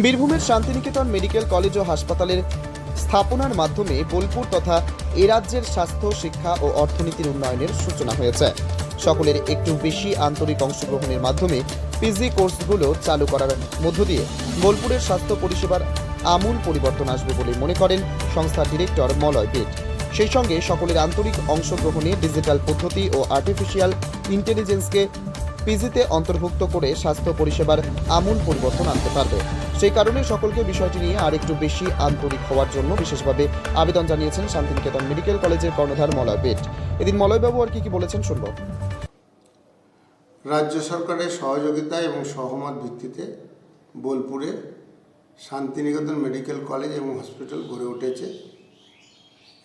বীরভূমের Santiniketan medical college ও হাসপাতালের স্থাপনার মাধ্যমে বোলপুর তথা এ রাজ্যের স্বাস্থ্য, শিক্ষা ও অর্থনীতির উন্নয়নের সূচনা হয়েছে। সকলের একটু বেশি আন্তরিক অংশগ্রহণের মাধ্যমে পিজি কোর্সগুলো চালু করার মধ্য দিয়ে বোলপুরের স্বাস্থ্য পরিষেবার আমূল পরিবর্তন আসবে বলে মনে করেন সংস্থার ডিরেক্টর মলয় বেট সেই সঙ্গে সকলের আন্তরিক অংশগ্রহণে ডিজিটাল পদ্ধতি ও আর্টিফিশিয়াল ইন্টেলিজেন্সকে পিজিতে অন্তর্ভুক্ত করে স্বাস্থ্য পরিষেবার আমূল পরিবর্তন আনতে পারবে। সেই কারণে সকলকে বিষয়টি নিয়ে আরেকটু বেশি আন্তরিক হওয়ার জন্য বিশেষভাবে আবেদন জানিয়েছেন শান্তিনিকেতন মেডিকেল কলেজের কর্ণধার মলয় বেট। এদিন মলয়বাবু আর কি কি বলেছেন শুনব। রাজ্য সরকারের সহযোগিতা এবং সহমত ভিত্তিতে বোলপুরে শান্তিনিকেতন মেডিকেল কলেজ এবং হসপিটাল গড়ে উঠেছে।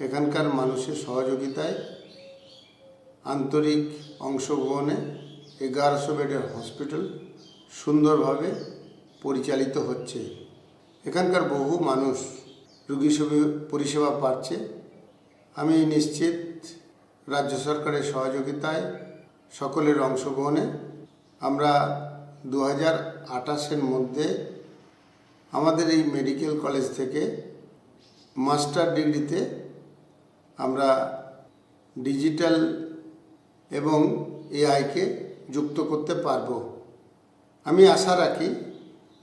এখানকার মানুষের সহযোগিতায় আন্তরিক অংশগ্রহণে এগারোশো বেডের হসপিটাল সুন্দরভাবে পরিচালিত হচ্ছে। এখানকার বহু মানুষ রুগী সুবি- পরিষেবা পাচ্ছে। আমি নিশ্চিত রাজ্য সরকারের সহযোগিতায় সকলের অংশগ্রহণে আমরা দু হাজার আঠাশের মধ্যে আমাদের এই মেডিকেল কলেজ থেকে মাস্টার ডিগ্রিতে আমরা ডিজিটাল এবং এআইকে যুক্ত করতে পারব। আমি আশা রাখি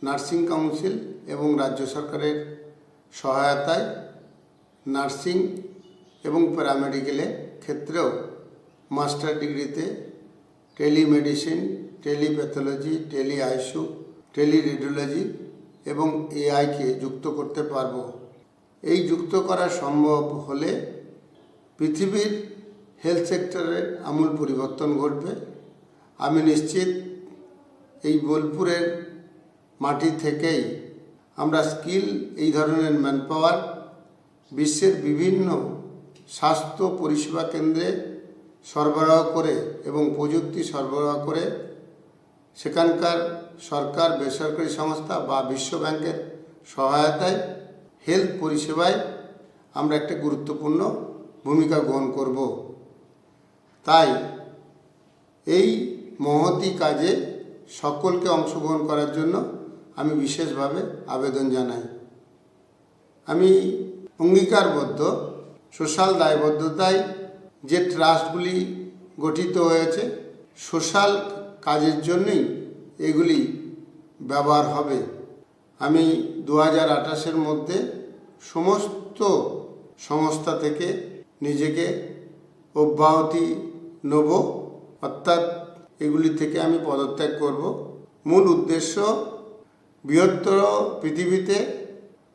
নার্সিং কাউন্সিল এবং রাজ্য সরকারের সহায়তায় নার্সিং এবং প্যারামেডিকেলের ক্ষেত্রেও মাস্টার ডিগ্রিতে telemedicine, telepathology tele ICU tele radiology এবং এআইকে যুক্ত করতে পারব। এই যুক্ত করা সম্ভব হলে পৃথিবীর হেলথ সেক্টরের আমূল পরিবর্তন ঘটবে। আমি নিশ্চিত এই বোলপুরের মাটি থেকেই আমরা স্কিল, এই ধরনের ম্যানপাওয়ার বিশ্বের বিভিন্ন স্বাস্থ্য পরিষেবা কেন্দ্রে সরবরাহ করে এবং প্রযুক্তি সরবরাহ করে সেখানকার সরকার, বেসরকারি সংস্থা বা বিশ্ব ব্যাংকের সহায়তায় হেলথ পরিষেবায় আমরা একটা গুরুত্বপূর্ণ ভূমিকা গ্রহণ করব। তাই এই মহতি কাজে সকলকে অংশগ্রহণ করার জন্য আমি বিশেষভাবে আবেদন জানাই। আমি অঙ্গীকারবদ্ধ, সোশ্যাল দায়বদ্ধতায় যে ট্রাস্টগুলি গঠিত হয়েছে, সোশ্যাল কাজের জন্যই এগুলি ব্যবহার হবে। আমি দু হাজার আঠাশের মধ্যে সমস্ত সংস্থা থেকে নিজেকে অব্যাহতি নেব, অর্থাৎ এগুলি থেকে আমি পদত্যাগ করব। মূল উদ্দেশ্য বৃহত্তর পৃথিবীতে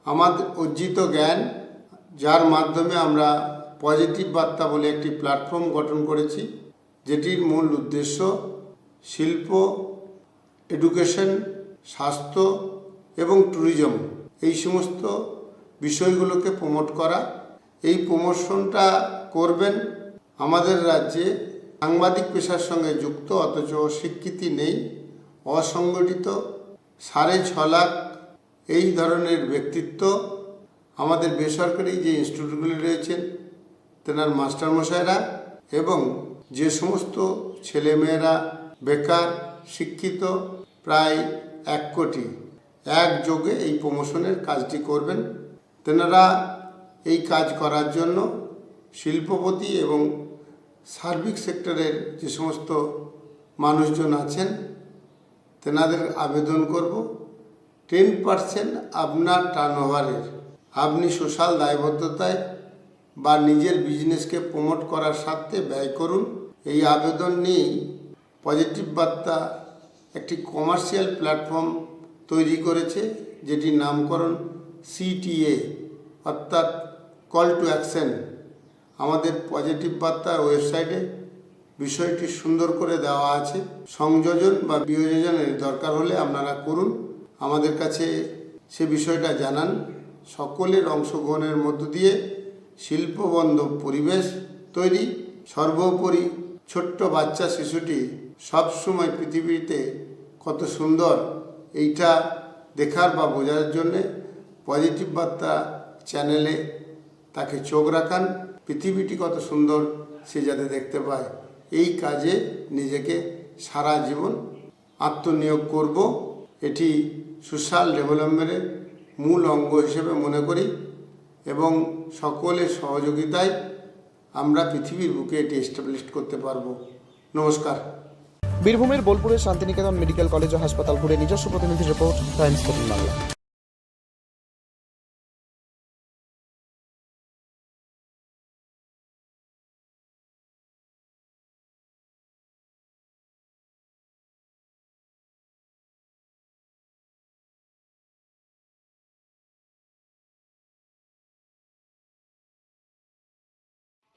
আমাদের অর্জিত জ্ঞান, যার মাধ্যমে আমরা পজিটিভ বার্তা বলে একটি প্ল্যাটফর্ম গঠন করেছি, যেটির মূল উদ্দেশ্য শিল্প, এডুকেশন, স্বাস্থ্য এবং ট্যুরিজম। এই সমস্ত বিষয়গুলোকে প্রমোট করা। এই প্রমোশনটা করবেন আমাদের রাজ্যে সাংবাদিক পেশার সঙ্গে যুক্ত, অথচ স্বীকৃতি নেই, অসংগঠিত সাড়ে ছ লাখ এই ধরনের ব্যক্তিত্ব আমাদের বেসরকারি যে ইনস্টিটিউটগুলি রয়েছেন তেনার মাস্টারমশাইরা এবং যে সমস্ত ছেলেমেয়েরা বেকার, শিক্ষিত, প্রায় এক কোটি একযোগে এই প্রমোশনের কাজটি করবেন। তেনারা এই কাজ করার জন্য শিল্পপতি এবং সার্বিক সেক্টরের যে সমস্ত মানুষজন আছেন তেনাদের আবেদন করব। টেন পার্সেন্ট আপনার টার্নওভারের আপনি সোশ্যাল দায়বদ্ধতায় বা নিজের বিজনেসকে প্রমোট করার স্বার্থে ব্যয় করুন। এই আবেদন নিয়েই পজিটিভ বার্তা একটি কমার্শিয়াল প্ল্যাটফর্ম তৈরি করেছে, যেটির নামকরণ সিটিএ অর্থাৎ কল টু অ্যাকশন আমাদের পজিটিভ বার্তার ওয়েবসাইটে বিষয়টি সুন্দর করে দেওয়া আছে। সংযোজন বা বিয়োজনের দরকার হলে আপনারা করুন। আমাদের কাছে সে বিষয়টা জানান। সকলের অংশগ্রহণের মধ্য দিয়ে শিল্পবন্ধব পরিবেশ তৈরি। সর্বোপরি ছোট্ট বাচ্চা শিশুটি সবসময় পৃথিবীতে কত সুন্দর, এইটা দেখার বা বোঝার জন্যে পজিটিভ বার্তা চ্যানেলে তাকে চোখ রাখান। পৃথিবীটি কত সুন্দর সে যাতে দেখতে পায়। এই কাজে নিজেকে সারা জীবন আত্মনিয়োগ করব। এটি সোশ্যাল ডেভেলপমেন্টের মূল অঙ্গ হিসেবে মনে করি এবং সকলের সহযোগিতায় আমরা পৃথিবীর বুকে এটি এস্টাবলিশ করতে পারব। নমস্কার। বীরভূমের বোলপুরের শান্তিনিকেতন মেডিকেল কলেজ ও হাসপাতাল ঘুরে নিজস্ব প্রতিনিধি রিপোর্ট টাইমস ফোর্টিন